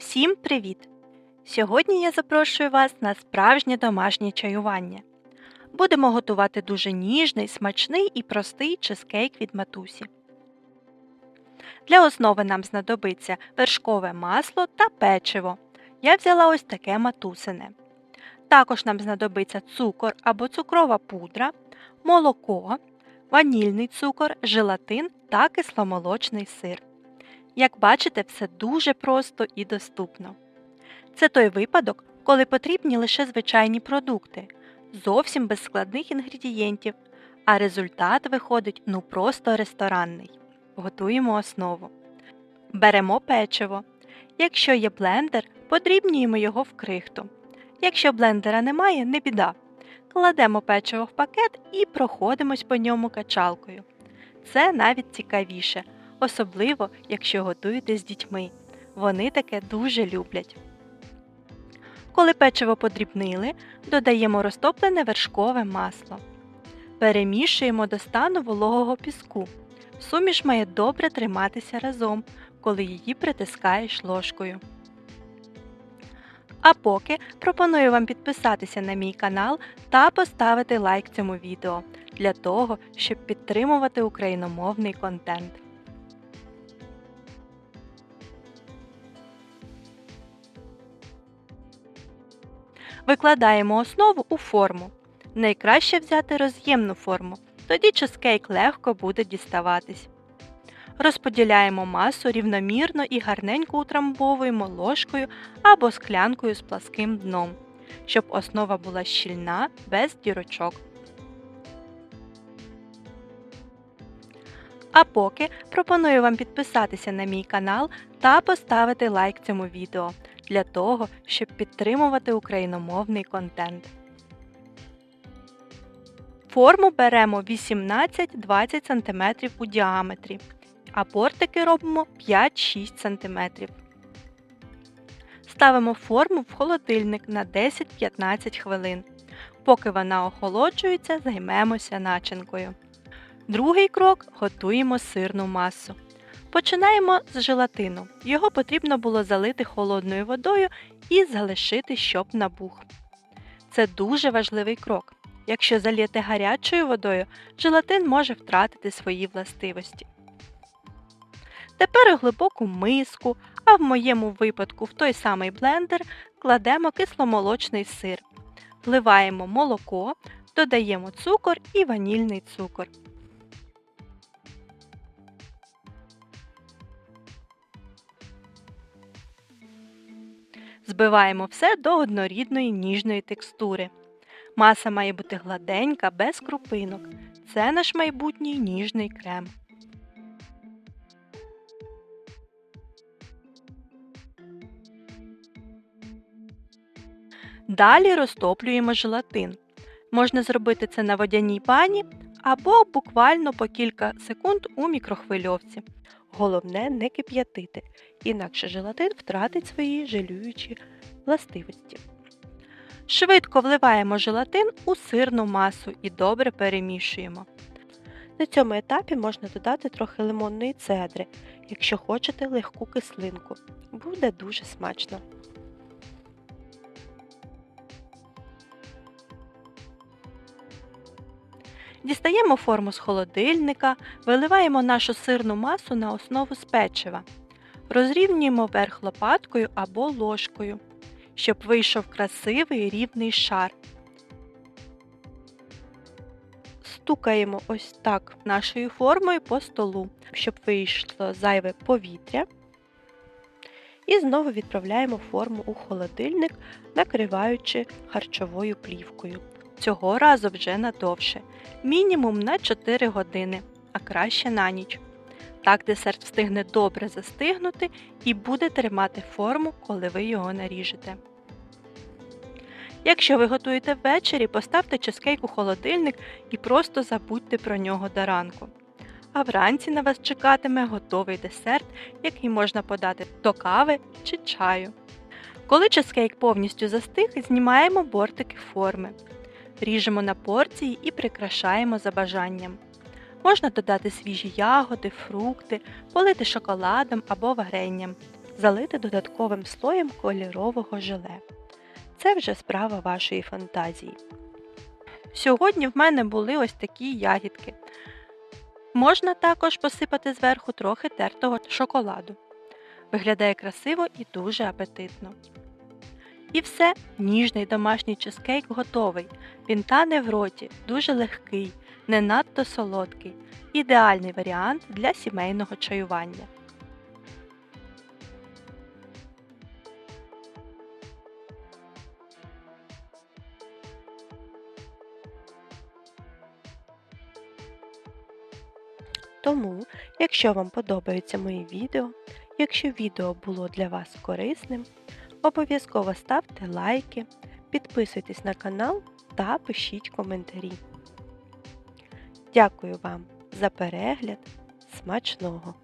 Всім привіт! Сьогодні я запрошую вас на справжнє домашнє чаювання. Будемо готувати дуже ніжний, смачний і простий чизкейк від матусі. Для основи нам знадобиться вершкове масло та печиво. Я взяла ось таке матусине. Також нам знадобиться цукор або цукрова пудра, молоко, ванільний цукор, желатин та кисломолочний сир. Як бачите, все дуже просто і доступно. Це той випадок, коли потрібні лише звичайні продукти, зовсім без складних інгредієнтів, а результат виходить ну просто ресторанний. Готуємо основу. Беремо печиво. Якщо є блендер, подрібнюємо його в крихту. Якщо блендера немає, не біда. Кладемо печиво в пакет і проходимось по ньому качалкою. Це навіть цікавіше особливо якщо готуєте з дітьми. Вони таке дуже люблять. Коли печиво подрібнили, додаємо розтоплене вершкове масло. Перемішуємо до стану вологого піску. Суміш має добре триматися разом, коли її притискаєш ложкою. А поки пропоную вам підписатися на мій канал та поставити лайк цьому відео для того, щоб підтримувати україномовний контент. Викладаємо основу у форму. Найкраще взяти роз'ємну форму, тоді чизкейк легко буде діставатись. Розподіляємо масу рівномірно і гарненько утрамбовуємо ложкою або склянкою з пласким дном, щоб основа була щільна, без дірочок. А поки пропоную вам підписатися на мій канал та поставити лайк цьому відео для того, щоб підтримувати україномовний контент. Форму беремо 18-20 см у діаметрі, а бортики робимо 5-6 см. Ставимо форму в холодильник на 10-15 хвилин. Поки вона охолоджується, займемося начинкою. Другий крок готуємо сирну масу. Починаємо з желатину. Його потрібно було залити холодною водою і залишити, щоб набух. Це дуже важливий крок. Якщо заліти гарячою водою, желатин може втратити свої властивості. Тепер у глибоку миску, а в моєму випадку в той самий блендер кладемо кисломолочний сир. Вливаємо молоко, додаємо цукор і ванільний цукор. Збиваємо все до однорідної ніжної текстури. Маса має бути гладенька, без крупинок. Це наш майбутній ніжний крем. Далі розтоплюємо желатин. Можна зробити це на водяній бані або буквально по кілька секунд у мікрохвильовці. Головне не кип'ятити, інакше желатин втратить свої желюючі властивості. Швидко вливаємо желатин у сирну масу і добре перемішуємо. На цьому етапі можна додати трохи лимонної цедри, якщо хочете легку кислинку. Буде дуже смачно. Дістаємо форму з холодильника, виливаємо нашу сирну масу на основу з печива. Розрівнюємо верх лопаткою або ложкою, щоб вийшов красивий рівний шар. Стукаємо ось так нашою формою по столу, щоб вийшло зайве повітря. І знову відправляємо форму у холодильник, накриваючи харчовою плівкою. Цього разу вже надовше, мінімум на 4 години, а краще на ніч. Так десерт встигне добре застигнути і буде тримати форму, коли ви його наріжете. Якщо ви готуєте ввечері, поставте чизкейк у холодильник і просто забудьте про нього до ранку. А вранці на вас чекатиме готовий десерт, який можна подати до кави чи чаю. Коли чизкейк повністю застиг, знімаємо бортики форми. Ріжемо на порції і прикрашаємо за бажанням. Можна додати свіжі ягоди, фрукти, полити шоколадом або варенням. залити додатковим слоєм кольорового желе. Це вже справа вашої фантазії. Сьогодні в мене були ось такі ягідки. Можна також посипати зверху трохи тертого шоколаду. Виглядає красиво і дуже апетитно. І все, ніжний домашній чизкейк готовий. Він тане в роті, дуже легкий, не надто солодкий. Ідеальний варіант для сімейного чаювання. Тому, якщо вам подобаються мої відео, якщо відео було для вас корисним, обов'язково ставте лайки, підписуйтесь на канал та пишіть коментарі. Дякую вам за перегляд. Смачного!